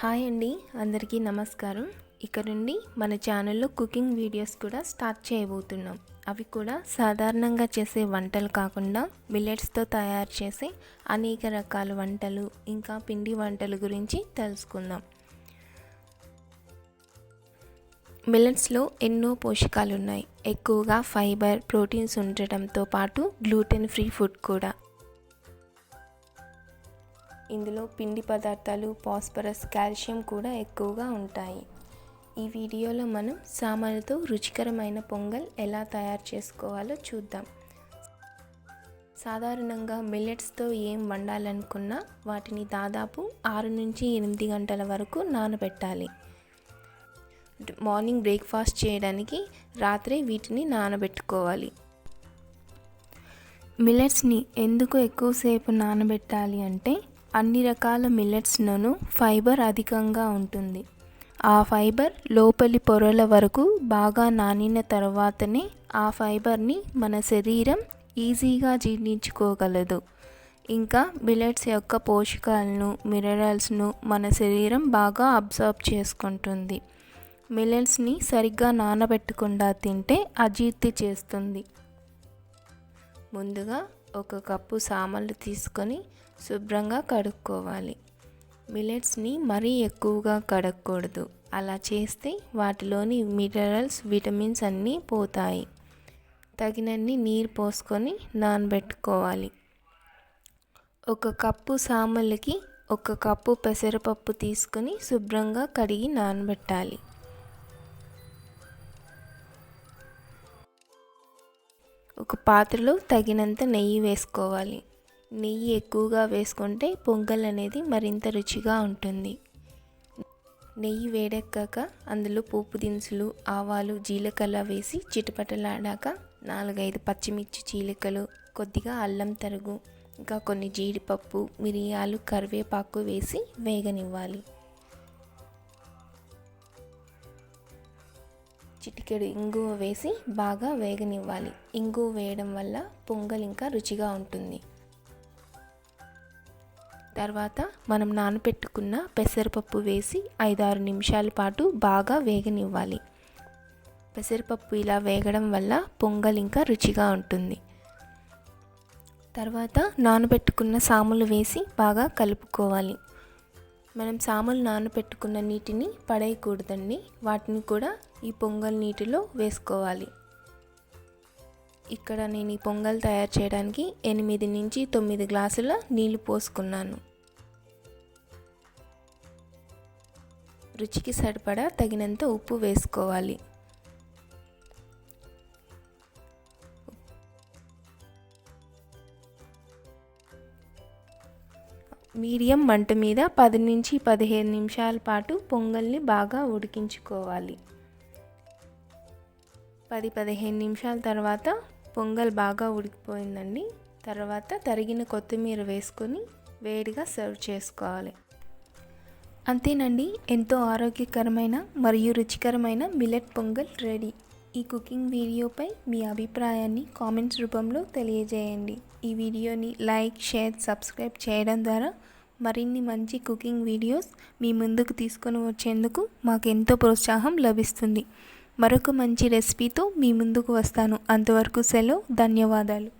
Hi అండి అందరికీ నమస్కారం. ఇక్కడ నుండి మన ఛానల్లో కుకింగ్ వీడియోస్ కూడా స్టార్ట్ చేయబోతున్నాం. అవి కూడా సాధారణంగా చేసే వంటలు కాకుండా మిల్లెట్స్తో తయారు చేసే అనేక రకాల వంటలు ఇంకా పిండి వంటలు గురించి తెలుసుకుందాం. మిల్లెట్స్లో ఎన్నో పోషకాలు ఉన్నాయి ఎక్కువగా ఫైబర్ ప్రోటీన్స్ ఉండటంతో పాటు గ్లూటెన్ ఫ్రీ ఫుడ్ కూడా. ఇందులో పిండి పదార్థాలు పాస్పరస్ కాల్షియం కూడా ఎక్కువగా ఉంటాయి. ఈ వీడియోలో మనం సామాన్లతో రుచికరమైన పొంగల్ ఎలా తయారు చేసుకోవాలో చూద్దాం. సాధారణంగా మిల్లెట్స్తో ఏం వండాలనుకున్నా వాటిని దాదాపు ఆరు నుంచి ఎనిమిది గంటల వరకు నానబెట్టాలి. మార్నింగ్ బ్రేక్ఫాస్ట్ చేయడానికి రాత్రి వీటిని నానబెట్టుకోవాలి. మిల్లెట్స్ని ఎందుకు ఎక్కువసేపు నానబెట్టాలి అంటే అన్ని రకాల మిల్లెట్స్లోనూ ఫైబర్ అధికంగా ఉంటుంది. ఆ ఫైబర్ లోపలి పొరల వరకు బాగా నానిన తర్వాతనే ఆ ఫైబర్ని మన శరీరం ఈజీగా జీర్ణించుకోగలదు. ఇంకా మిల్లెట్స్ యొక్క పోషకాలను మినరల్స్ను మన శరీరం బాగా అబ్జర్బ్ చేసుకుంటుంది. మిల్లెట్స్ని సరిగ్గా నానబెట్టకుండా తింటే అజీర్తి చేస్తుంది. ముందుగా ఒక కప్పు సామలు తీసుకొని శుభ్రంగా కడుక్కోవాలి. మిలెట్స్ని మరీ ఎక్కువగా కడగకూడదు. అలా చేస్తే వాటిలోని మినరల్స్ విటమిన్స్ అన్నీ పోతాయి. తగినన్ని నీరు పోసుకొని నానబెట్టుకోవాలి. ఒక కప్పు సామలకి ఒక కప్పు పెసరపప్పు తీసుకొని శుభ్రంగా కడిగి నానబెట్టాలి. ఒక పాత్రలో తగినంత నెయ్యి వేసుకోవాలి. నెయ్యి ఎక్కువగా వేసుకుంటే పొంగల్ అనేది మరింత రుచిగా ఉంటుంది. నెయ్యి వేడెక్కాక అందులో పోపు దినుసులు ఆవాలు జీలకర్ర వేసి చిటపటలాడాక నాలుగైదు పచ్చిమిర్చి చీలికలు కొద్దిగా అల్లం తరుగు ఇంకా కొన్ని జీడిపప్పు మిరియాలు కరివేపాకు వేసి వేగనివ్వాలి. చిటికెడు ఇంగువ వేసి బాగా వేగనివ్వాలి. ఇంగువ వేయడం వల్ల పొంగల్ ఇంకా రుచిగా ఉంటుంది. తర్వాత మనం నానపెట్టుకున్న పెసరపప్పు వేసి ఐదారు నిమిషాల పాటు బాగా వేగనివ్వాలి. పెసరపప్పు ఇలా వేగడం వల్ల పొంగల్ ఇంకా రుచిగా ఉంటుంది. తర్వాత నానబెట్టుకున్న సాములు వేసి బాగా కలుపుకోవాలి. మనం సాములు నానబెట్టుకున్న నీటిని పడేయకూడదండి. వాటిని కూడా ఈ పొంగల్ నీటిలో వేసుకోవాలి. ఇక్కడ నేను ఈ పొంగల్ తయారు చేయడానికి ఎనిమిది నుంచి తొమ్మిది గ్లాసుల నీళ్ళు పోసుకున్నాను. రుచికి సరిపడా తగినంత ఉప్పు వేసుకోవాలి. మీడియం మంట మీద పది నుంచి పదిహేను నిమిషాల పాటు పొంగల్ని బాగా ఉడికించుకోవాలి. పది పదిహేను నిమిషాల తర్వాత పొంగల్ బాగా ఉడికిపోయిందండి. తర్వాత తరిగిన కొత్తిమీర వేసుకొని వేడిగా సర్వ్ చేసుకోవాలి. అంతేనండి ఎంతో ఆరోగ్యకరమైన మరియు రుచికరమైన మిలెట్ పొంగల్ రెడీ. ఈ కుకింగ్ వీడియోపై మీ అభిప్రాయాన్ని కామెంట్స్ రూపంలో తెలియజేయండి. ఈ వీడియోని లైక్ షేర్ సబ్స్క్రైబ్ చేయడం ద్వారా మరిన్ని మంచి కుకింగ్ వీడియోస్ మీ ముందుకు తీసుకొని వచ్చేందుకు మాకు ఎంతో ప్రోత్సాహం లభిస్తుంది. మరొక మంచి రెసిపీతో మీ ముందుకు వస్తాను. అంతవరకు సెలవు ధన్యవాదాలు.